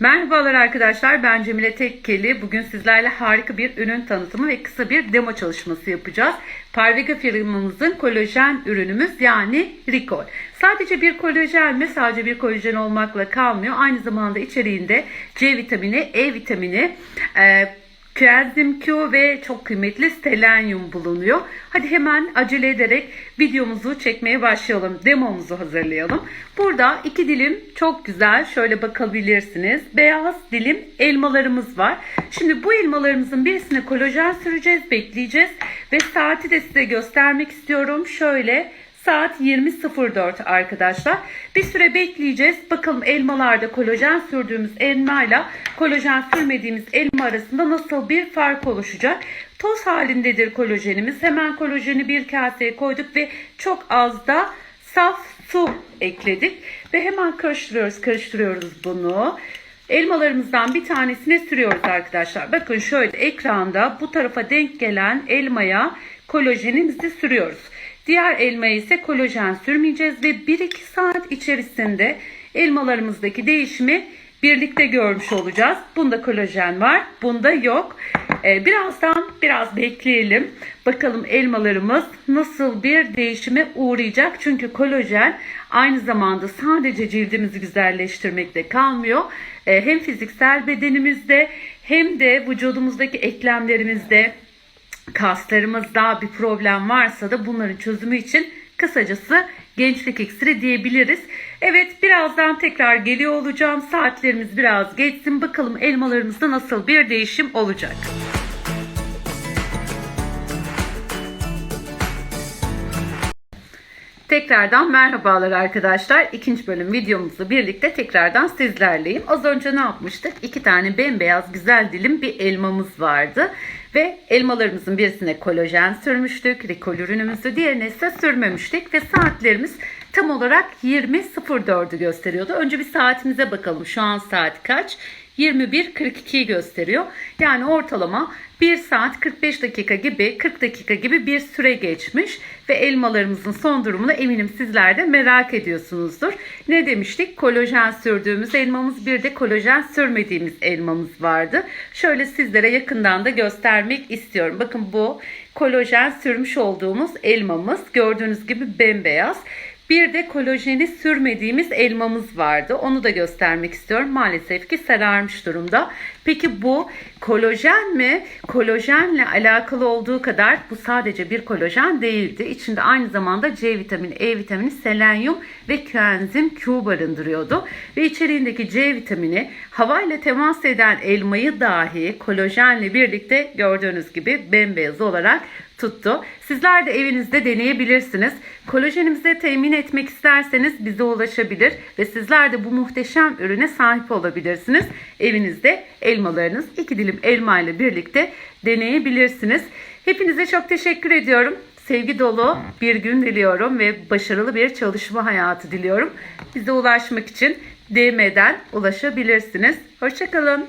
Merhabalar arkadaşlar ben Cemile Tekkeli. Bugün sizlerle harika bir ürün tanıtımı ve kısa bir demo çalışması yapacağız. Parvega firmamızın kolajen ürünümüz yani Ricol. Sadece bir kolajen mi? Sadece bir kolajen olmakla kalmıyor. Aynı zamanda içeriğinde C vitamini, E vitamini, e, Coenzim Q ve çok kıymetli selenyum bulunuyor. Hadi hemen acele ederek videomuzu çekmeye başlayalım. Demomuzu hazırlayalım. Burada iki dilim çok güzel şöyle bakabilirsiniz. Beyaz dilim elmalarımız var. Şimdi bu elmalarımızın birisine kolajen süreceğiz, bekleyeceğiz. Ve saati de size göstermek istiyorum. Şöyle Saat 20.04 arkadaşlar. Bir süre bekleyeceğiz. Bakalım elmalarda kolajen sürdüğümüz elmayla kolajen sürmediğimiz elma arasında nasıl bir fark oluşacak. Toz halindedir kolajenimiz. Hemen kolajeni bir kaseye koyduk ve çok az da saf su ekledik. Ve hemen karıştırıyoruz, karıştırıyoruz bunu. Elmalarımızdan bir tanesine sürüyoruz arkadaşlar. Bakın şöyle ekranda bu tarafa denk gelen elmaya kolajenimizi sürüyoruz. Diğer elmaya ise kolajen sürmeyeceğiz ve 1-2 saat içerisinde elmalarımızdaki değişimi birlikte görmüş olacağız. Bunda kolajen var, bunda yok. Ee, birazdan biraz bekleyelim. Bakalım elmalarımız nasıl bir değişime uğrayacak. Çünkü kolajen aynı zamanda sadece cildimizi güzelleştirmekte kalmıyor. Ee, hem fiziksel bedenimizde hem de vücudumuzdaki eklemlerimizde kaslarımızda bir problem varsa da bunların çözümü için kısacası gençlik iksiri diyebiliriz. Evet birazdan tekrar geliyor olacağım. Saatlerimiz biraz geçsin. Bakalım elmalarımızda nasıl bir değişim olacak. Tekrardan merhabalar arkadaşlar. İkinci bölüm videomuzla birlikte tekrardan sizlerleyim. Az önce ne yapmıştık? İki tane bembeyaz güzel dilim bir elmamız vardı. Ve elmalarımızın birisine kolajen sürmüştük. Rikol ürünümüzü diğerine ise sürmemiştik. Ve saatlerimiz tam olarak 20.04'ü gösteriyordu. Önce bir saatimize bakalım. Şu an saat kaç? 21.42'yi gösteriyor. Yani ortalama 1 saat 45 dakika gibi 40 dakika gibi bir süre geçmiş ve elmalarımızın son durumunu eminim sizler de merak ediyorsunuzdur. Ne demiştik? Kolajen sürdüğümüz elmamız bir de kolajen sürmediğimiz elmamız vardı. Şöyle sizlere yakından da göstermek istiyorum. Bakın bu kolajen sürmüş olduğumuz elmamız gördüğünüz gibi bembeyaz. Bir de kolajeni sürmediğimiz elmamız vardı. Onu da göstermek istiyorum. Maalesef ki sararmış durumda. Peki bu kolajen mi? Kolajenle alakalı olduğu kadar bu sadece bir kolajen değildi. İçinde aynı zamanda C vitamini, E vitamini, selenyum ve koenzim Q barındırıyordu. Ve içeriğindeki C vitamini havayla temas eden elmayı dahi kolajenle birlikte gördüğünüz gibi bembeyaz olarak tuttu. Sizler de evinizde deneyebilirsiniz. Kolajenimizi temin etmek isterseniz bize ulaşabilir ve sizler de bu muhteşem ürüne sahip olabilirsiniz. Evinizde elmalarınız iki dilim elma ile birlikte deneyebilirsiniz. Hepinize çok teşekkür ediyorum. Sevgi dolu bir gün diliyorum ve başarılı bir çalışma hayatı diliyorum. Bize ulaşmak için DM'den ulaşabilirsiniz. Hoşçakalın.